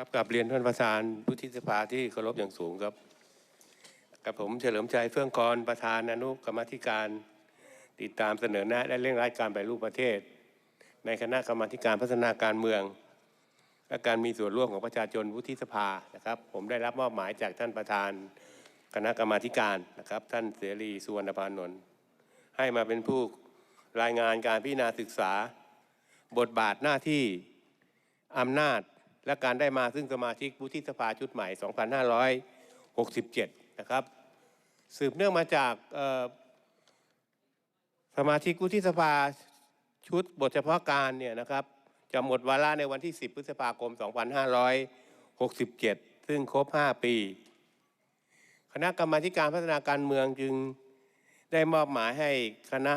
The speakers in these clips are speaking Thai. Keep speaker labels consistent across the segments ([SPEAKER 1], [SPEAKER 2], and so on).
[SPEAKER 1] ครับกับเรียนท่านประธานวุฒิสภาที่เคารพอย่างสูงครับ กับผมเฉลิมชัยเฟื่องกรประธานอนุกรรมธิการ ติดตามเสนอแนะและเร่งรัดการไปรูปประเทศ ในคณะกรรมาธิการพัฒนาการเมือง และการมีส่วนร่วมของประชาชนวุฒิสภานะครับ ผมได้รับมอบหมายจากท่านประธานคณะกรรมาธิการนะครับ ท่านเสรีสุวรรณพานนท์ให้มาเป็นผู้รายงานการพิจารณาศึกษา บทบาทหน้าที่อำนาจ และการได้มาซึ่งสมาชิกวุฒิสภาชุดใหม่ 2567 นะครับ สืบเนื่องมาจากสมาชิกวุฒิสภาชุดบทเฉพาะการเนี่ยนะครับจะหมดวาระในวันที่ 10 พฤษภาคม 2567 ซึ่งครบ 5 ปี คณะกรรมาการพัฒนาการเมืองจึงได้มอบหมายให้คณะ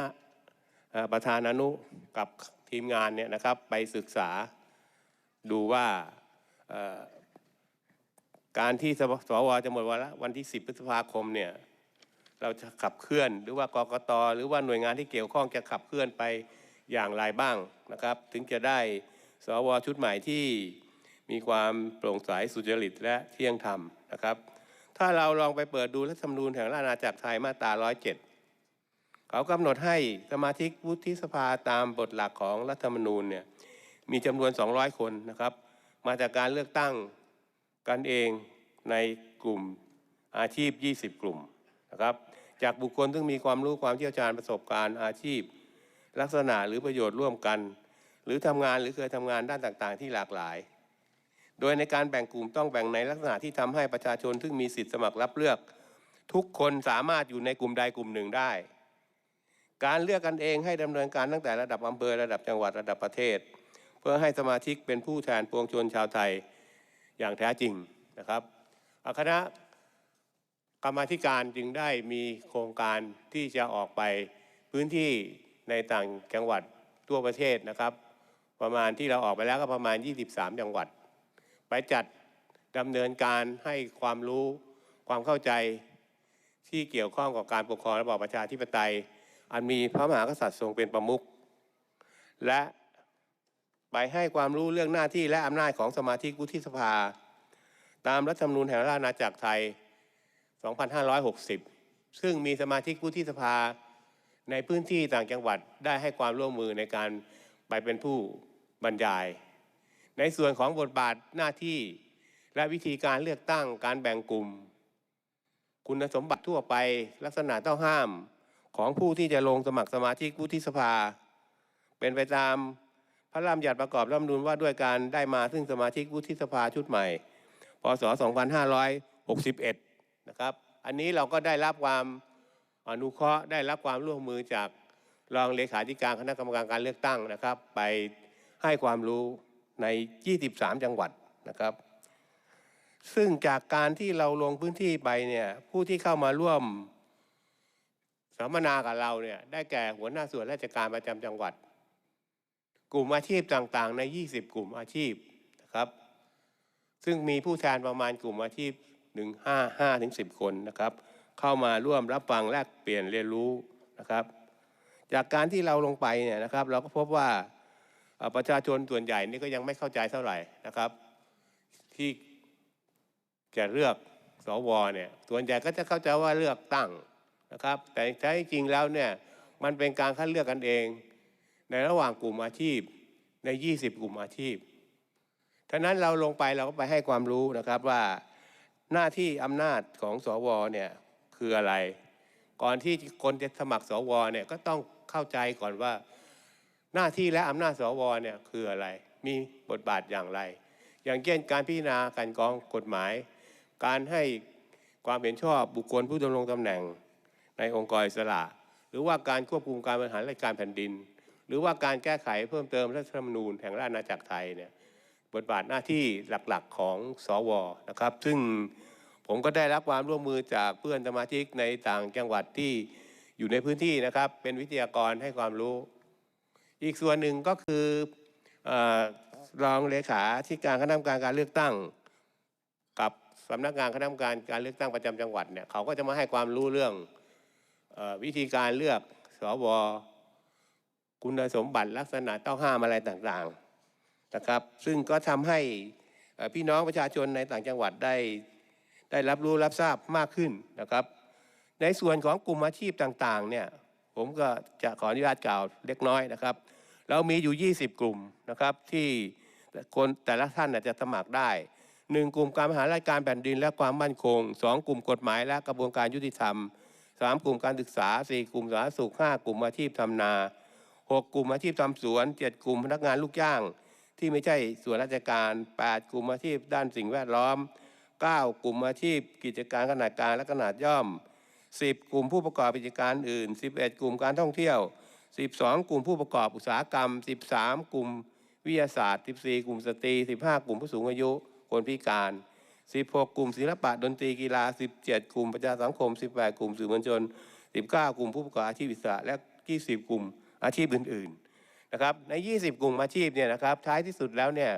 [SPEAKER 1] ประธานอนุกับทีมงานเนี่ยนะครับ ไปศึกษาดูว่า การที่สวสวจะหมดวาระวันที่ 10 พฤษภาคมเนี่ยเราจะขับเคลื่อนหรือว่ากกตหรือว่าหน่วยงานที่เกี่ยวข้องจะขับเคลื่อนไปอย่างไรบ้างนะครับ ถึงจะได้สวชุดใหม่ที่มีความโปร่งใสสุจริตและเที่ยงธรรมนะครับ ถ้าเราลองไปเปิดดูรัฐธรรมนูญแห่งราชอาณาจักรไทยมาตรา107 เขากำหนดให้สมาชิกวุฒิสภาตามบทหลักของรัฐธรรมนูญเนี่ยมีจำนวน 200 คนนะครับ มาจากการเลือกตั้งกันเองในกลุ่มอาชีพ 20 กลุ่มนะครับ จากบุคคลซึ่งมีความรู้ความเชี่ยวชาญประสบการณ์อาชีพ ลักษณะหรือประโยชน์ร่วมกัน หรือทำงานหรือเคยทำงานด้านต่างๆ ที่หลากหลาย โดยในการแบ่งกลุ่มต้องแบ่งในลักษณะที่ทำให้ประชาชนซึ่งมีสิทธิสมัครรับเลือก ทุกคนสามารถอยู่ในกลุ่มใดกลุ่มหนึ่งได้ การเลือกกันเองให้ดำเนินการตั้งแต่ระดับอำเภอระดับจังหวัดระดับประเทศ เพื่อให้สมาชิกเป็นผู้แทนปวงชนชาวไทยอย่างแท้จริงนะครับคณะกรรมาธิการจึงได้มีโครงการที่จะออกไปพื้นที่ในต่างจังหวัดทั่วประเทศนะครับ ประมาณที่เราออกไปแล้วก็ประมาณ 23 จังหวัด ไปจัดดำเนินการให้ความรู้ความเข้าใจที่เกี่ยวข้องกับการปกครองระบอบประชาธิปไตย อันมีพระมหากษัตริย์ทรงเป็นประมุขและ ไปให้ความรู้เรื่องหน้าที่และอำนาจของสมาชิกวุฒิสภา ตามรัฐธรรมนูญแห่งราชอาณาจักรไทย 2560 ซึ่งมีสมาชิกวุฒิสภา ในพื้นที่ต่างจังหวัดได้ให้ความร่วมมือในการไปเป็นผู้บรรยาย ในส่วนของบทบาทหน้าที่และวิธีการเลือกตั้งการแบ่งกลุ่ม คุณสมบัติทั่วไปลักษณะต้องห้ามของผู้ที่จะลงสมัครสมาชิกวุฒิสภา เป็นไปตาม พระราชบัญญัติประกอบรัฐธรรมนูญว่าด้วยการได้มาซึ่งสมาชิกวุฒิสภาชุดใหม่ พศ 2561 นะครับ อันนี้เราก็ได้รับความอนุเคราะห์ได้รับความร่วมมือจากรองเลขาธิการคณะกรรมการการเลือกตั้งนะครับ ไปให้ความรู้ใน 23 จังหวัดนะครับ ซึ่งจากการที่เราลงพื้นที่ไปเนี่ยผู้ที่เข้ามาร่วมสัมมนากับเราเนี่ยได้แก่หัวหน้าส่วนราชการประจำจังหวัด กลุ่มอาชีพต่างๆ ใน 20 กลุ่มอาชีพนะครับ ซึ่งมีผู้แทนประมาณกลุ่มอาชีพ1 5 5ถึง10 คนนะครับ เข้ามาร่วมรับฟังแลกเปลี่ยนเรียนรู้นะครับ จากการที่เราลงไปเนี่ยนะครับ เราก็พบว่าประชาชนส่วนใหญ่นี่ก็ยังไม่เข้าใจเท่าไหร่นะครับ ที่จะเลือกสวเนี่ยส่วนใหญ่ก็จะเข้าใจว่าเลือกตั้งนะครับ แต่แท้จริงแล้วเนี่ยมันเป็นการคัดเลือกกันเอง ในระหว่างกลุ่มอาชีพใน 20 กลุ่มอาชีพท่านั้นเราลงไปเราก็ไปให้ความรู้นะครับว่าหน้าที่อำนาจของสวเนี่ยคืออะไร ก่อนที่คนจะสมัครสวเนี่ยก็ต้องเข้าใจก่อนว่าหน้าที่และอำนาจสวเนี่ยคืออะไร มีบทบาทอย่างไร อย่างเช่นการพิจารณาการกองกฎหมาย การให้ความเห็นชอบบุคคลผู้ดำรงตำแหน่งในองค์กรอิสระ หรือว่าการควบคุมการบริหารราชการแผ่นดิน รือว่าการแก้ไขเพิ่มเติมรัฐธรรมนูญแห่งราชอาณาจักรไทยเนี่ยบทบาทหน้าที่หลักๆของสวนะครับ ซึ่งผมก็ได้รับความร่วมมือจากเพื่อนสมาชิกในต่างจังหวัดที่อยู่ในพื้นที่นะครับ เป็นวิทยากรให้ความรู้ อีกส่วนหนึ่งก็คืออรองเลขาที่การคณะกรรมการการเลือกตั้ง กับสำนักงานคณะกรรมการการเลือกตั้งประจำจังหวัดเนี่ยเขาก็จะมาให้ความรู้เรื่องอวิธีการเลือกสว คุณสมบัติลักษณะต้องห้ามอะไรต่างๆนะครับ ซึ่งก็ทำให้พี่น้องประชาชนในต่างจังหวัดได้ได้รับรู้รับทราบมากขึ้นนะครับ ในส่วนของกลุ่มอาชีพต่างๆเนี่ยผมก็จะขออนุญาตกล่าวเล็กน้อยนะครับ เรามีอยู่ 20 กลุ่มนะครับที่คนแต่ละท่านจะสมัครได้ 1 กลุ่มการบริหารราชการแผ่นดินและความมั่นคง 2 กลุ่มกฎหมายและกระบวนการยุติธรรม 3 กลุ่มการศึกษา 4 กลุ่มสาธารณสุข 5 กลุ่มอาชีพทำนา 6 กลุ่มอาชีพทำสวน 7 กลุ่มพนักงานลูกจ้าง ที่ไม่ใช่ส่วนราชการ 8 กลุ่มอาชีพด้านสิ่งแวดล้อม 9 กลุ่มอาชีพ กิจการขนาดกลางและขนาดย่อม 10 กลุ่มผู้ประกอบกิจการอื่น 11 กลุ่มการท่องเที่ยว 12 กลุ่มผู้ประกอบอุตสาหกรรม 13 กลุ่มวิทยาศาสตร์ 14 กลุ่มสตรี 15 กลุ่มผู้สูงอายุคนพิการ 16 กลุ่มศิลปะดนตรีกีฬา 17 กลุ่มประชาสังคม 18 กลุ่มสื่อมวลชน 19 กลุ่มผู้ประกอบอาชีพอิสระและ 20 กลุ่ม อาชีพอื่นๆนะครับใน 20 กลุ่มอาชีพเนี่ยนะครับท้ายที่สุดแล้วเนี่ย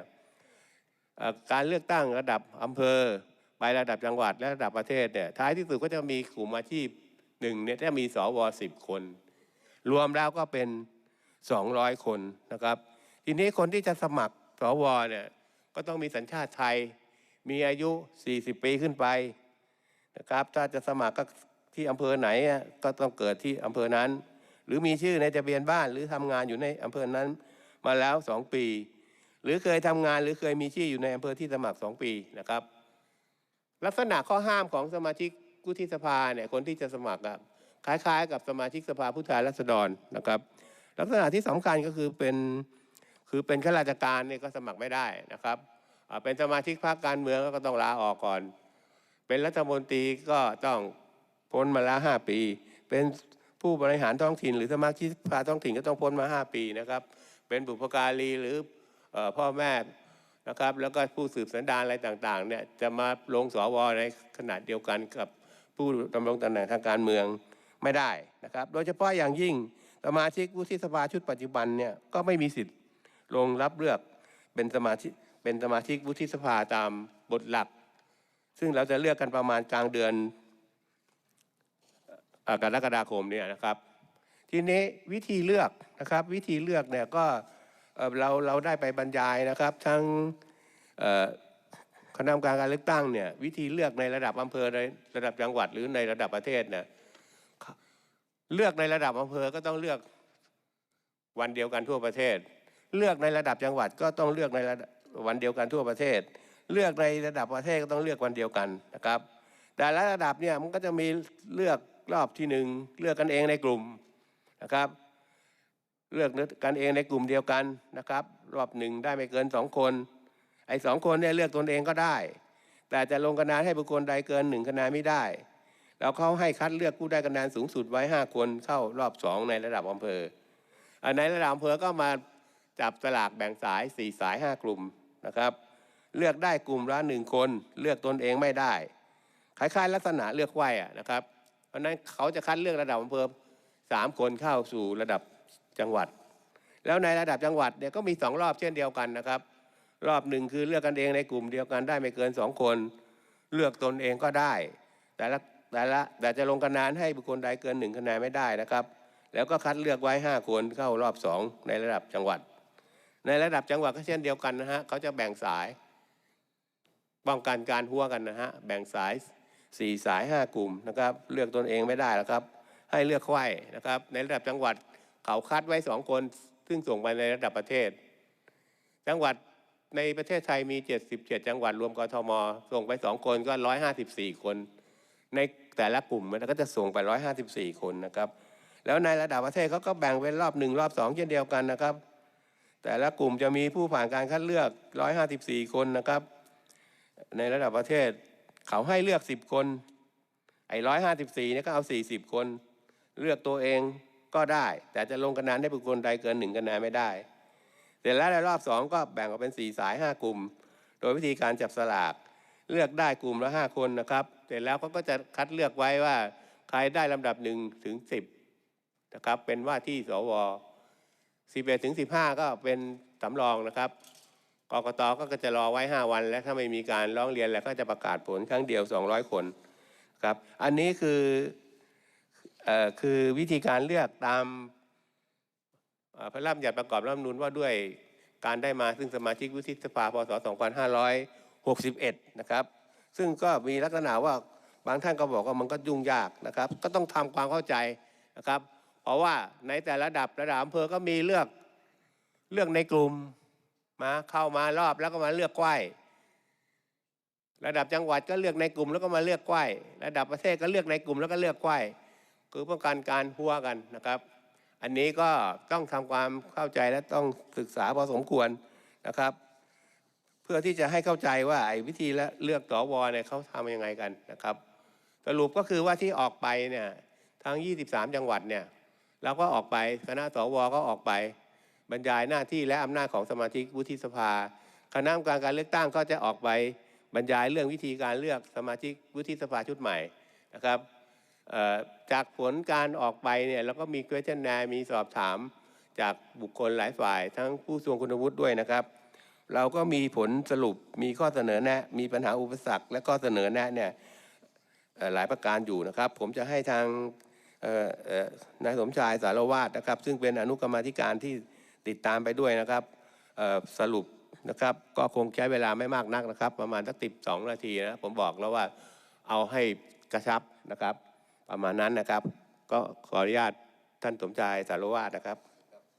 [SPEAKER 1] การเลือกตั้งระดับอำเภอ ไประดับจังหวัดและระดับประเทศเนี่ยท้ายที่สุดก็จะมีกลุ่มอาชีพหนึ่งเนี่ยจะมีสว10คน รวมแล้วก็เป็น 200 คนนะครับ ทีนี้คนที่จะสมัครสวเนี่ยก็ต้องมีสัญชาติไทย มีอายุ 40 ปีขึ้นไปนะครับ ถ้าจะสมัครก็ที่อำเภอไหนก็ต้องเกิดที่อำเภอนั้น หรือมีชื่อในทะเบียนบ้าน หรือทำงานอยู่ในอำเภอนั้น มาแล้ว 2 ปี หรือเคยทำงานหรือเคยมีชื่ออยู่ในอำเภอที่สมัคร 2 ปีนะครับ ลักษณะข้อห้ามของสมาชิกวุฒิสภาเนี่ยคนที่จะสมัครคล้ายๆ กับสมาชิกสภาผู้แทนราษฎรนะครับ ลักษณะที่สำคัญก็คือเป็นคือเป็นข้าราชการเนี่ยก็สมัครไม่ได้นะครับเป็นสมาชิกพรรคการเมืองก็ต้องลาออกก่อน เป็นรัฐมนตรีก็ต้องพ้นมาแล้วห้าปี เป็น ผู้บริหารท้องถิ่น หรือสมาชิกสภาท้องถิ่นก็ต้องพ้นมาห้าปีนะครับ เป็นบุพการีหรืออพ่อแม่นะครับ แล้วก็ผู้สืบสันดานอะไรต่างๆเนี่ยจะมาลงสวในขนาดเดียวกันกับผู้ดำรงตำแหน่งทางการเมืองไม่ได้นะครับ โดยเฉพาะอย่างยิ่งสมาชิกวุฒิสภาชุดปัจจุบันเนี่ยก็ไม่มีสิทธิ์ลงรับเลือกเป็นสมาชิกเป็นสมาชิกวุฒิสภาตามบทหลัก ซึ่งเราจะเลือกกันประมาณกลางเดือน กรกฎาคมเนี่ยนะครับ ทีนี้วิธีเลือกนะครับวิธีเลือกเนี่ยก็เราเราได้ไปบรรยายนะครับทั้งคณะกรรมการการเลือกตั้งเนี่ยวิธีเลือกในระดับอำเภอในระดับจังหวัดหรือในระดับประเทศเนี่ยเลือกในระดับอำเภอก็ต้องเลือกวันเดียวกันทั่วประเทศ เลือกในระดับจังหวัดก็ต้องเลือกในวันเดียวกันทั่วประเทศ เลือกในระดับประเทศก็ต้องเลือกวันเดียวกันนะครับ แต่ละระดับเนี่ยมันก็จะมีเลือก รอบที่หนึ่งเลือกกันเองในกลุ่มนะครับ เลือกกันเองในกลุ่มเดียวกันนะครับ รอบหนึ่งได้ไม่เกินสองคน ไอ้สองคนเนี่ยเลือกตนเองก็ได้ แต่จะลงคะแนนให้บุคคลใดเกินหนึ่งคะแนนไม่ได้แล้วเขาให้คัดเลือกผู้ได้คะแนนสูงสุดไว้ห้าคนเข้ารอบสองในระดับอำเภอในระดับอำเภอก็มาจับสลากแบ่งสายสี่สายห้ากลุ่มนะครับ เลือกได้กลุ่มละหนึ่งคน เลือกตนเองไม่ได้คล้ายๆลักษณะเลือกไวอะนะครับ ราะนั้นเขาจะคัดเลือกระดับอำเภอสามคนเข้าสู่ระดับจังหวัด แล้วในระดับจังหวัดเนี่ยก็มีสองรอบเช่นเดียวกันนะครับ รอบหนึ่งคือเลือกกันเองในกลุ่มเดียวกันได้ไม่เกินสองคน เลือกตนเองก็ได้ แต่ละแต่ละแต่จะลงคะแนนให้บุคคลใดเกินหนึ่งคะแนนไม่ได้นะครับ แล้วก็คัดเลือกไว้ห้าคนเข้ารอบสองในระดับจังหวัด ในระดับจังหวัดก็เช่นเดียวกันนะฮะเขาจะแบ่งสายป้องกันการหัวกันนะฮะแบ่งสาย สี่สายห้ากลุ่มนะครับเลือกตนเองไม่ได้แล้วครับ ให้เลือกไข่นะครับ ในระดับจังหวัดเขาคัดไว้สองคน ซึ่งส่งไปในระดับประเทศ จังหวัดในประเทศไทยมี 77 จังหวัดรวมกทม ส่งไปสองคนก็ 154 คน ในแต่ละกลุ่มมันก็จะส่งไป 154 คนนะครับ แล้วในระดับประเทศเขาก็แบ่งเป็นรอบหนึ่งรอบสองเช่นเดียวกันนะครับ แต่ละกลุ่มจะมีผู้ผ่านการคัดเลือก 154 คนนะครับ ในระดับประเทศ เขาให้เลือก10คนไอ้ร้อยห้าสิบสี่เนี่ยก็เอา40คน เลือกตัวเองก็ได้ แต่จะลงคะแนนให้บุคคลใดเกินหนึ่งคะแนนไม่ได้ เสร็จแล้วในรอบสองก็แบ่งออกเป็นสี่สายห้ากลุ่ม โดยวิธีการจับสลากเลือกได้กลุ่มละห้าคนนะครับ เสร็จแล้วเขาก็จะคัดเลือกไว้ว่าใครได้ลำดับหนึ่งถึงสิบนะครับ เป็นว่าที่สวสิบเอ็ดถึงสิบห้าก็เป็นสำรองนะครับ กกตก็จะรอไว้ 5 วัน และถ้าไม่มีการร้องเรียนแล้วก็จะประกาศผลครั้งเดียว 200 คนครับ อันนี้คืออคือวิธีการเลือกตามพระราชบัญญัติประกอบรัฐธรรมนูญว่าด้วยการได้มาซึ่งสมาชิกวุฒิสภาพศ61 นะครับ ซึ่งก็มีลักษณะว่าบางท่านก็บอกว่ามันก็ยุ่งยากนะครับ ก็ต้องทำความเข้าใจนะครับ เพราะว่าในแต่ละระดับระดับอำเภอก็มีเลือกเลือกในกลุ่ม มาเข้ามารอบแล้วก็มาเลือกไกว้ระดับจังหวัดก็เลือกในกลุ่มแล้วก็มาเลือกไกว้ระดับประเทศก็เลือกในกลุ่มแล้วก็เลือกไกว้คือป้องกันการหัวกันนะครับ อันนี้ก็ต้องทำความเข้าใจและต้องศึกษาพอสมควรนะครับ เพื่อที่จะให้เข้าใจว่าไอ้วิธีและเลือกสวเนี่ยเขาทำยังไงกันนะครับ สรุปก็คือว่าที่ออกไปเนี่ยทั้ง 23 จังหวัดเนี่ยเราก็ออกไปคณะสวก็ออกไป บรรยายหน้าที่และอำนาจของสมาชิกวุฒิสภา คณะกรรมการการเลือกตั้งก็จะออกไปบรรยายเรื่องวิธีการเลือกสมาชิกวุฒิสภาชุดใหม่นะครับจากผลการออกไปเนี่ยเราก็มี question แนมีสอบถามจากบุคคลหลายฝ่าย ทั้งผู้ทรงคุณวุฒิด้วยนะครับ เราก็มีผลสรุปมีข้อเสนอแนะ มีปัญหาอุปสรรค และข้อเสนอแนะเนี่ยหลายประการอยู่นะครับ ผมจะให้ทางนายสมชายสารวาดนะครับ ซึ่งเป็นอนุกรรมธิการที่ ติดตามไปด้วยนะครับสรุปนะครับก็คงใช้เวลาไม่มากนักนะครับ ประมาณสักติบสองนาทีนะผมบอกแล้วว่าเอาให้กระชับนะครับ ประมาณนั้นนะครับ ก็ขออนุญาตท่านสมชายสารวาสนะครับ